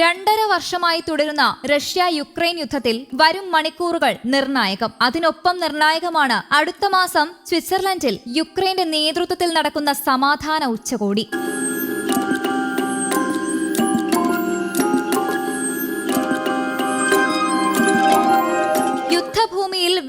രണ്ടര വർഷമായി തുടരുന്ന റഷ്യ യുക്രൈൻ യുദ്ധത്തിൽ വരും മണിക്കൂറുകൾ നിർണായകം. അതിനൊപ്പം നിർണായകമാണ് അടുത്ത മാസം സ്വിറ്റ്സർലൻഡിൽ യുക്രൈന്റെ നേതൃത്വത്തിൽ നടക്കുന്ന സമാധാന ഉച്ചകോടി.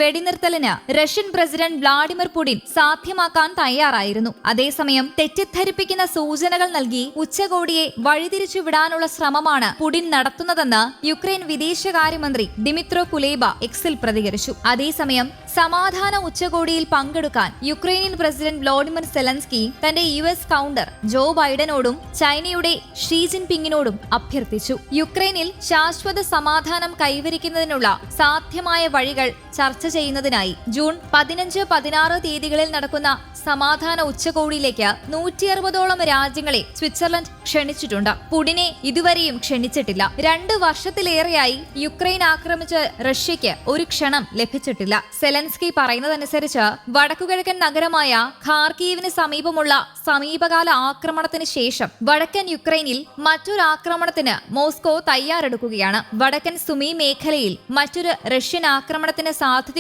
വെടിനിർത്തലിന് റഷ്യൻ പ്രസിഡന്റ് വ്ളാഡിമിർ പുടിൻ സാധ്യമാക്കാൻ തയ്യാറായിരുന്നു. അതേസമയം തെറ്റിദ്ധരിപ്പിക്കുന്ന സൂചനകൾ നൽകി ഉച്ചകോടിയെ വഴിതിരിച്ചു വിടാനുള്ള ശ്രമമാണ് പുടിൻ നടത്തുന്നതെന്ന് യുക്രൈൻ വിദേശകാര്യമന്ത്രി ദിമിത്രോ കുലേബ എക്സിൽ പ്രതികരിച്ചു. അതേസമയം സമാധാന ഉച്ചകോടിയിൽ പങ്കെടുക്കാൻ യുക്രൈനിയൻ പ്രസിഡന്റ് വ്ളോഡിമിർ സെലൻസ്കി തന്റെ യു എസ് കൗണ്ടർ ജോ ബൈഡനോടും ചൈനയുടെ ഷീ ജിൻപിങ്ങിനോടും അഭ്യർത്ഥിച്ചു. യുക്രൈനിൽ ശാശ്വത സമാധാനം കൈവരിക്കുന്നതിനുള്ള സാധ്യമായ വഴികൾ ചർച്ച ചെയ്യുന്നതിനായി ജൂൺ പതിനഞ്ച് പതിനാറ് തീയതികളിൽ നടക്കുന്ന സമാധാന ഉച്ചകോടിയിലേക്ക് നൂറ്റി അറുപതോളം രാജ്യങ്ങളെ സ്വിറ്റ്സർലൻഡ് ക്ഷണിച്ചിട്ടുണ്ട്. പുടിനെ ഇതുവരെയും ക്ഷണിച്ചിട്ടില്ല. രണ്ട് വർഷത്തിലേറെയായി യുക്രൈൻ ആക്രമിച്ച റഷ്യയ്ക്ക് ഒരു ക്ഷണം ലഭിച്ചിട്ടില്ല. സെലൻസ്കി പറയുന്നതനുസരിച്ച് വടക്കുകിഴക്കൻ നഗരമായ ഖാർക്കീവിന് സമീപമുള്ള സമീപകാല ആക്രമണത്തിന് ശേഷം വടക്കൻ യുക്രൈനിൽ മറ്റൊരു ആക്രമണത്തിന് മോസ്കോ തയ്യാറെടുക്കുകയാണ്. വടക്കൻ സുമി മേഖലയിൽ മറ്റൊരു റഷ്യൻ ആക്രമണത്തിന്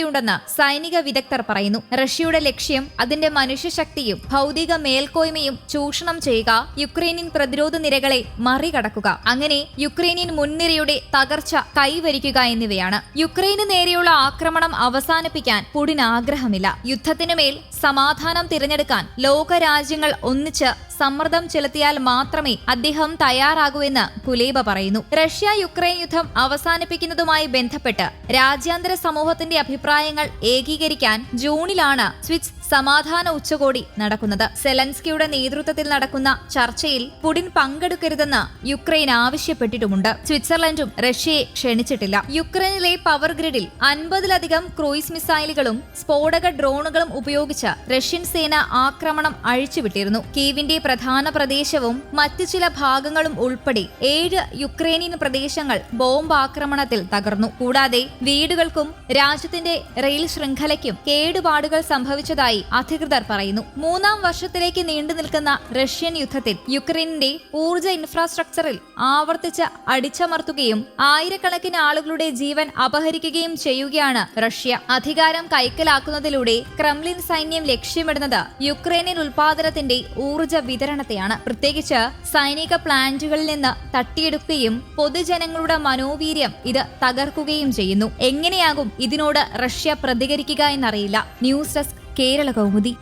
സാധ്യതയുണ്ടെന്ന് സൈനിക വിദഗ്ധർ പറയുന്നു. റഷ്യയുടെ ലക്ഷ്യം അതിന്റെ മനുഷ്യശക്തിയും ഭൗതിക മേൽക്കോയ്മയും ചൂഷണം ചെയ്യുക യുക്രൈനിയൻ പ്രതിരോധ നിരകളെ മറികടക്കുക. അങ്ങനെ യുക്രൈനിയൻ മുൻനിരയുടെ തകർച്ച കൈവരിക്കുക എന്നിവയാണ്. യുക്രൈന് നേരെയുള്ള ആക്രമണം അവസാനിപ്പിക്കാൻ പുടിൻ ആഗ്രഹമില്ല. യുദ്ധത്തിനുമേൽ സമാധാനം തിരഞ്ഞെടുക്കാൻ ലോകരാജ്യങ്ങൾ ഒന്നിച്ച് സമ്മർദ്ദം ചെലുത്തിയാൽ മാത്രമേ അദ്ദേഹം തയ്യാറാകൂ എന്ന് കുലേബ പറയുന്നു. റഷ്യ യുക്രൈൻ യുദ്ധം അവസാനിപ്പിക്കുന്നതുമായി ബന്ധപ്പെട്ട് രാജ്യാന്തര സമൂഹത്തിന്റെ അഭിപ്രായങ്ങൾ ഏകീകരിക്കാൻ ജൂണിലാണ് സ്വിസ് സമാധാന ഉച്ചകോടി നടക്കുന്നത്. സെലൻസ്കിയുടെ നേതൃത്വത്തിൽ നടക്കുന്ന ചർച്ചയിൽ പുടിൻ പങ്കെടുക്കരുതെന്ന് യുക്രൈൻ ആവശ്യപ്പെട്ടിട്ടുമുണ്ട്. സ്വിറ്റ്സർലൻഡും റഷ്യയെ ക്ഷണിച്ചിട്ടില്ല. യുക്രൈനിലെ പവർ ഗ്രിഡിൽ അൻപതിലധികം ക്രൂയിസ് മിസൈലുകളും സ്ഫോടക ഡ്രോണുകളും ഉപയോഗിച്ച് റഷ്യൻ സേന ആക്രമണം അഴിച്ചുവിട്ടിരുന്നു. കീവിന്റെ പ്രധാന പ്രദേശവും മറ്റ് ചില ഭാഗങ്ങളും ഉൾപ്പെടെ ഏഴ് യുക്രൈനിയൻ പ്രദേശങ്ങൾ ബോംബ് ആക്രമണത്തിൽ തകർന്നു. കൂടാതെ വീടുകൾക്കും രാജ്യത്തിന്റെ റെയിൽ ശൃംഖലയ്ക്കും കേടുപാടുകൾ സംഭവിച്ചതായി അധികൃതർ പറയുന്നു മൂന്നാം വർഷത്തിലേക്ക് നീണ്ടു നിൽക്കുന്ന റഷ്യൻ യുദ്ധത്തിൽ യുക്രൈനിന്റെ ഊർജ ഇൻഫ്രാസ്ട്രക്ചറിൽ ആവർത്തിച്ച് അടിച്ചമർത്തുകയും ആയിരക്കണക്കിന് ആളുകളുടെ ജീവൻ അപഹരിക്കുകയും ചെയ്യുകയാണ് റഷ്യ. അധികാരം കൈക്കലാക്കുന്നതിലൂടെ ക്രംലിൻ സൈന്യം ലക്ഷ്യമിടുന്നത് യുക്രൈനിൽ ഉൽപാദനത്തിന്റെ ഊർജ വിതരണത്തെയാണ്. പ്രത്യേകിച്ച് സൈനിക പ്ലാന്റുകളിൽ നിന്ന് തട്ടിയെടുക്കുകയും പൊതുജനങ്ങളുടെ മനോവീര്യം ഇത് തകർക്കുകയും ചെയ്യുന്നു. എങ്ങനെയാകും ഇതിനോട് റഷ്യ പ്രതികരിക്കുക എന്നറിയില്ല. News desk Kerala Kaumudi